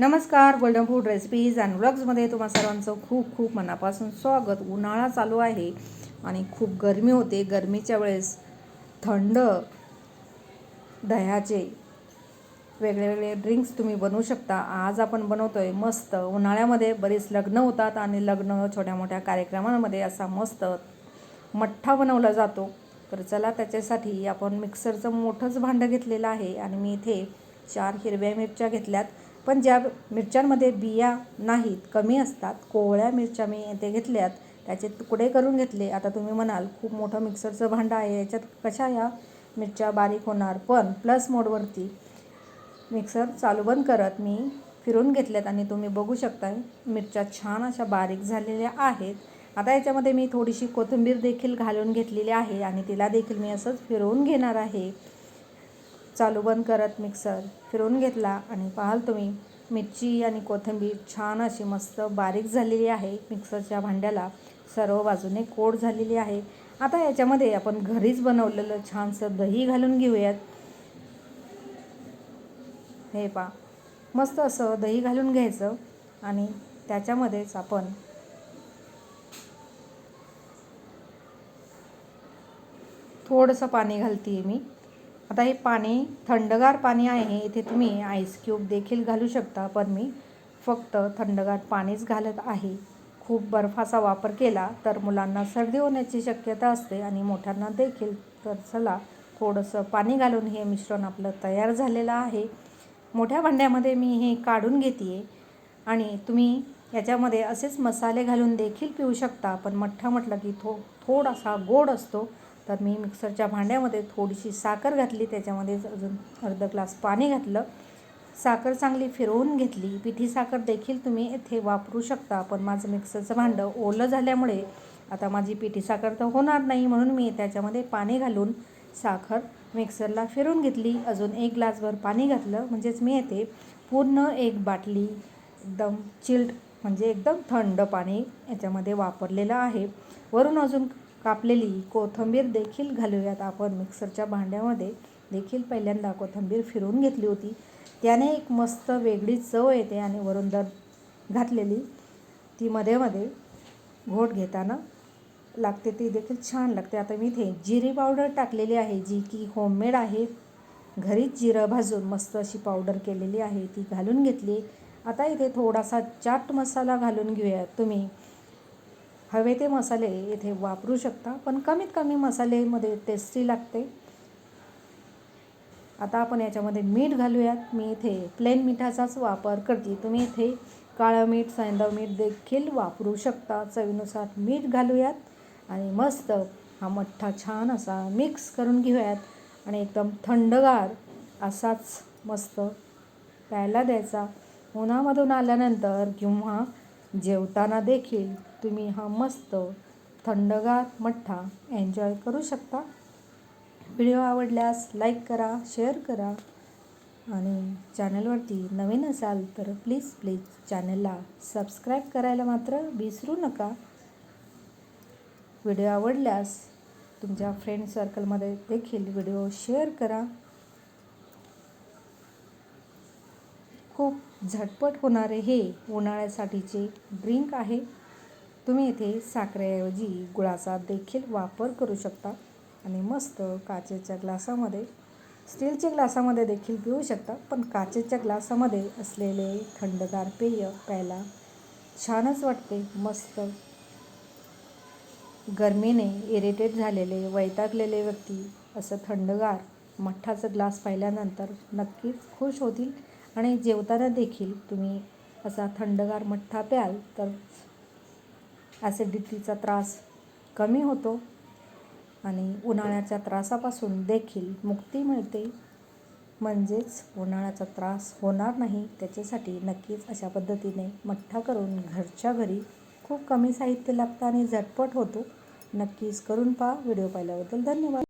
नमस्कार golden food recipes and व्लॉग्समध्ये तुम्हा सर्वांचं खूप खूप मनापासून स्वागत. उन्हाळा चालू आहे आणि खूप गरमी होते. गरमीच्या वेळेस थंड दह्याचे वेगळे वेगळे ड्रिंक्स तुम्ही बनवू शकता. आज आपण बनवतो आहे मस्त. उन्हाळ्यामध्ये बरीच लग्न होतात आणि लग्न छोट्या मोठ्या कार्यक्रमांमध्ये असा मस्त मठ्ठा बनवला जातो. तर चला त्याच्यासाठी आपण मिक्सरचं मोठंच भांडं घेतलेलं आहे आणि मी इथे चार हिरव्या मिरच्या घेतल्यात. पण ज्या मिरच्यांमध्ये बिया नाहीत कमी असतात कोवळ्या मिरच्या मी ते घेतल्यात त्याचे तुकडे करून घेतले. आता तुम्ही म्हणाल खूप मोठं मिक्सरचं भांडं आहे याच्यात कशा या मिरच्या बारीक होणार? पण प्लस मोडवरती मिक्सर चालू बंद करत मी फिरून घेतल्यात आणि तुम्ही बघू शकता मिरच्या छान अशा बारीक झालेल्या आहेत. आता याच्यामध्ये मी थोडीशी कोथिंबीर देखील घालून घेतलेली आहे आणि तिला देखील मी असंच फिरवून घेणार आहे. चालू बंद करत मिक्सर फिरवून घेतला आणि पाहाल तुम्ही मिरची आणि कोथिंबीर छान अशी मस्त बारीक झालेली आहे. मिक्सरच्या भांड्याला सर्व बाजूने कोड झालेली आहे. आता याच्यामध्ये आपण घरीच बनवलेलं छानसं दही घालून घेऊयात. हे पा मस्त असं दही घालून घ्यायचं आणि त्याच्यामध्येच आपण थोडंसं पाणी घालते मी. आता हे पाणी थंडगार पाणी आहे इथे तुम्ही आईस क्यूब देखील घालू शकता पण मी फक्त थंडगार पाणीच घालत आहे. खूप बर्फाचा वापर केला तर मुलांना सर्दी होण्याची शक्यता असते आणि मोठ्यांना देखील तर चला थोडंसं पाणी घालून हे मिश्रण आपलं तयार झालेलं आहे. मोठ्या भांड्यामध्ये मी हे काढून घेते आणि तुम्ही याच्यामध्ये असेच मसाले घालून देखील पिऊ शकता पण मठ्ठा म्हटलं की थो थोडासा गोड असतो. तर मी मिक्सरच्या भांड्यामध्ये थोडीशी साखर घातली त्याच्यामध्ये अजून अर्ध ग्लास पाणी घातलं. साखर चांगली फिरवून घेतली. पिठी साखर देखील तुम्ही येथे वापरू शकता पण माझं मिक्सरचं भांडं ओलं झाल्यामुळे आता माझी पिठी साखर तर होणार नाही म्हणून मी त्याच्यामध्ये पाणी घालून साखर मिक्सरला फिरवून घेतली. अजून एक ग्लासभर पाणी घातलं. म्हणजेच मी येते पूर्ण एक बाटली एकदम चिल्ड म्हणजे एकदम थंड पाणी याच्यामध्ये वापरलेलं आहे. वरून अजून कापलेली कोथिंबीर देखील घालूयात. आपण मिक्सरच्या भांड्यामध्ये देखील पहिल्यांदा कोथिंबीर फिरवून घेतली होती. त्याने एक मस्त वेगळी चव येते आणि वरून दर घातलेली ती मध्ये मध्ये घोट घेताना लागते ती देखील छान लागते. आता मी इथे जिरी पावडर टाकलेली आहे जी की होममेड आहे. घरीच जिरं भाजून मस्त अशी पावडर केलेली आहे ती घालून घेतली. आता इथे थोडासा चाट मसाला घालून घेऊया तुम्ही. हवे ते मसाले इथे वापरू शकता पण कमीत कमी मसालेमध्ये टेस्टी लागते. आता आपण याच्यामध्ये मीठ घालूयात. मी इथे प्लेन मिठाचाच वापर करते. तुम्ही इथे काळं मीठ सैंदव मीठ देखील वापरू शकता. चवीनुसार मीठ घालूयात. आणि मस्त हा मठ्ठा छान असा मिक्स करून घेऊयात. आणि एकदम थंडगार असाच मस्त प्यायला द्यायचा. उन्हामधून आल्यानंतर किंवा जेवताना देखील तुम्ही हा मस्त थंडगार मठ्ठा एन्जॉय करू शकता. व्हिडिओ आवडल्यास लाईक करा शेअर करा. आणि चॅनलवरती नवीन असाल तर प्लीज प्लीज चॅनलला सबस्क्राईब करायला मात्र विसरू नका. व्हिडिओ आवडल्यास तुमच्या फ्रेंड सर्कलमध्ये देखील व्हिडिओ शेअर करा. खूप झटपट होणारे हे उन्हाळ्यासाठीचे ड्रिंक आहे. तुम्ही इथे साखरेऐवजी गुळाचा देखील वापर करू शकता आणि मस्त काचेच्या ग्लासामध्ये स्टीलच्या ग्लासामध्ये देखील पिऊ शकता. पण काचेच्या ग्लासामध्ये असलेले थंडगार पेय प्यायला छानच वाटते. मस्त गरमीने इरिटेट झालेले वैतागलेले व्यक्ती असं थंडगार मठ्ठाचं ग्लास पाहिल्यानंतर नक्कीच खुश होतील. आणि जेवताना देखील तुम्ही असा थंडगार मठ्ठा प्याल तर ॲसिडिटीचा त्रास कमी होतो आणि उन्हाळ्याच्या त्रासापासून देखील मुक्ती मिळते. म्हणजेच उन्हाळ्याचा त्रास होणार नाही त्याच्यासाठी नक्कीच अशा पद्धतीने मठ्ठा करून घरच्या घरी खूप कमी साहित्य लागतं आणि झटपट होतो. नक्कीच करून पहा. व्हिडिओ पाहिल्याबद्दल धन्यवाद.